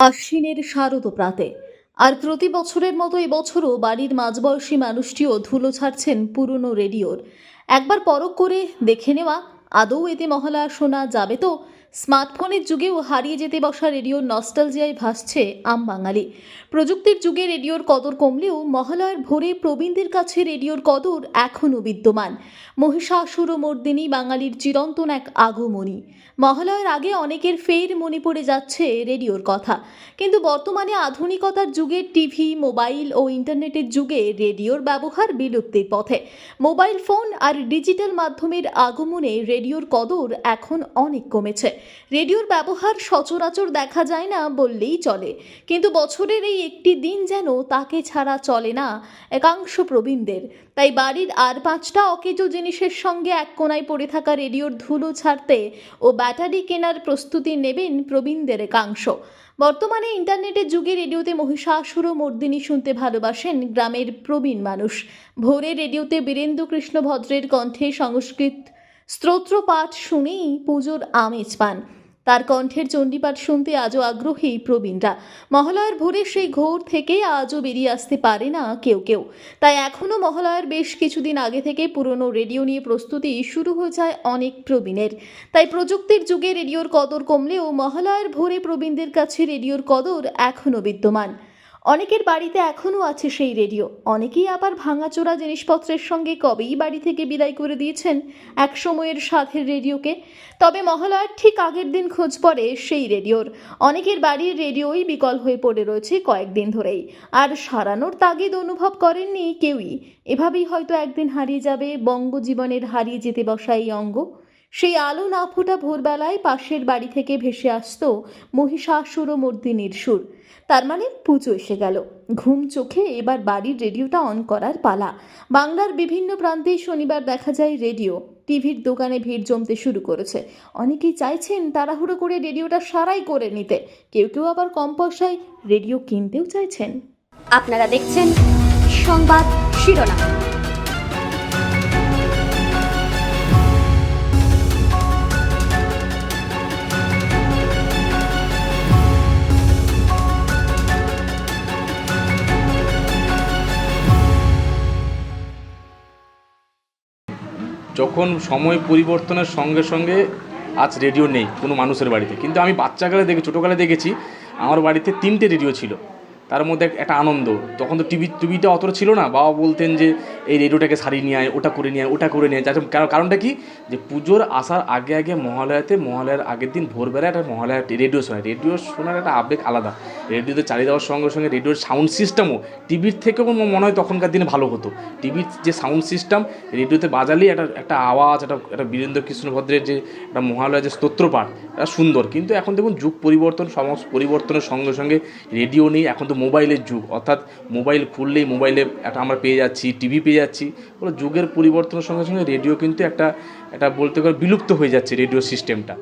আশ্বিনের শারদ প্রাতে। আর প্রতি বছরের মতো এবছরও বাড়ির মাঝবয়সী মানুষটিও ধুলো ছাড়ছেন পুরনো রেডিওর। একবার পরখ করে দেখে নেওয়া, আদৌ এতে মহলা শোনা যাবে তো? স্মার্টফোনের যুগেও হারিয়ে যেতে বসা রেডিওর নস্টালজিয়ায় ভাসছে আম বাঙালি। প্রযুক্তির যুগে রেডিওর কদর কমলেও মহালয়ার ভোরে প্রবীণদের কাছে রেডিওর কদর এখনও বিদ্যমান। মহিষাসুর মর্দিনী বাঙালির চিরন্তন এক আগমনী। মহালয়ার আগে অনেকের ফের মনে পড়ে যাচ্ছে রেডিওর কথা। কিন্তু বর্তমানে আধুনিকতার যুগে টিভি, মোবাইল ও ইন্টারনেটের যুগে রেডিওর ব্যবহার বিলুপ্তির পথে। মোবাইল ফোন আর ডিজিটাল মাধ্যমের আগমনে রেডিওর কদর এখন অনেক কমেছে। রেডিওর ব্যবহার সচরাচর দেখা যায় না বললেই চলে। কিন্তু বছরের এই একটি দিন যেন তাকে ছাড়া চলে না একাংশ প্রবীণদের। তাই বাড়ির আর পাঁচটা অকেজো জিনিসের সঙ্গে এক কোনায় পড়ে থাকা রেডিওর ধুলো ছাড়তে ও ব্যাটারি কেনার প্রস্তুতি নেবেন প্রবীণদের একাংশ। বর্তমানে ইন্টারনেটের যুগে রেডিওতে মহিষাসুর ও মর্দিনী শুনতে ভালোবাসেন গ্রামের প্রবীণ মানুষ। ভোরে রেডিওতে বীরেন্দ্র কৃষ্ণ ভদ্রের কণ্ঠে সংস্কৃত স্তোত্রপাঠ শুনেই পুজোর আমেজ পান। তার কণ্ঠের চণ্ডীপাঠ শুনতে আজও আগ্রহী প্রবীণরা। মহালয়ার ভোরে সেই ঘোর থেকে আজও বেরিয়ে আসতে পারে না কেউ কেউ। তাই এখনও মহালয়ার বেশ কিছুদিন আগে থেকে পুরনো রেডিও নিয়ে প্রস্তুতি শুরু হয়ে যায় অনেক প্রবীণের। তাই প্রযুক্তির যুগে রেডিওর কদর কমলেও মহালয়ার ভোরে প্রবীণদের কাছে রেডিওর কদর এখনও বিদ্যমান। অনেকের বাড়িতে এখনও আছে সেই রেডিও। অনেকেই আবার ভাঙাচোরা জিনিসপত্রের সঙ্গে কবেই বাড়ি থেকে বিদায় করে দিয়েছেন এক সময়ের সাথের রেডিওকে। তবে মহালয়ার ঠিক আগের দিন খোঁজ পড়ে সেই রেডিওর। অনেকের বাড়ির রেডিওই বিকল হয়ে পড়ে রয়েছে কয়েকদিন ধরেই। আর সারানোর তাগিদ অনুভব করেননি কেউই। এভাবেই হয়তো একদিন হারিয়ে যাবে বঙ্গজীবনের হারিয়ে যেতে বসা এই অঙ্গ। সেই আলো না ফোটা ভোরবেলায় পাশের বাড়ি থেকে ভেসে আসতো মহিষাসুর মর্দিনীর সুর। তার মানে পুজো এসে গেল। ঘুম চোখে এবার বাড়ির রেডিওটা অন করার পালা। বাংলার বিভিন্ন প্রান্তেই শনিবার দেখা যায় রেডিও। টিভির দোকানে ভিড় জমতে শুরু করেছে। অনেকেই চাইছেন তাড়াহুড়ো করে রেডিওটা সারাই করে নিতে। কেউ কেউ আবার কম পয়সায় রেডিও কিনতেও চাইছেন। আপনারা দেখছেন সংবাদ শিরোনাম। যখন সময় পরিবর্তনের সঙ্গে সঙ্গে আজ রেডিও নেই কোনো মানুষের বাড়িতে। কিন্তু আমি বাচ্চাকালে দেখে, ছোটোকালে দেখেছি, আমার বাড়িতে তিনটে রেডিও ছিল। তার মধ্যে একটা আনন্দ। তখন তো টিভি টিভিটা অতটা ছিল না। বাবা বলতেন যে, এই রেডিওটাকে সারিয়ে নিয়ে আয়, ওটা করে নিয়ে আয়, ওটা করে নিয়ে আয়। কারণটা কি? যে পুজোর আসার আগে আগে মহালয়াতে, মহালয়ার আগের দিন ভোরবেলা একটা মহালয়া রেডিও শোনায়। রেডিও শোনার একটা আবেগ আলাদা। রেডিওতে চালিয়ে দেওয়ার সঙ্গে সঙ্গে রেডিওর সাউন্ড সিস্টেমও টিভির থেকেও মনে হয় তখনকার দিনে ভালো হতো। টিভির যে সাউন্ড সিস্টেম, রেডিওতে বাজালেই একটা একটা আওয়াজ, একটা একটা বীরেন্দ্র কৃষ্ণভদ্রের যে একটা মহালয়া যে স্তোত্রপাঠ এটা সুন্দর। কিন্তু এখন দেখুন, যুগ পরিবর্তন, সমস্ত পরিবর্তনের সঙ্গে সঙ্গে রেডিও নেই, এখন তো মোবাইলের যুগ। অর্থাৎ মোবাইল খুললেই মোবাইলে একটা আমরা পেয়ে যাচ্ছি, টিভি পেয়ে যাচ্ছি। ওগুলো যুগের পরিবর্তনের সঙ্গে সঙ্গে রেডিও কিন্তু একটা একটা বলতে গেলে বিলুপ্ত হয়ে যাচ্ছে রেডিও সিস্টেমটা।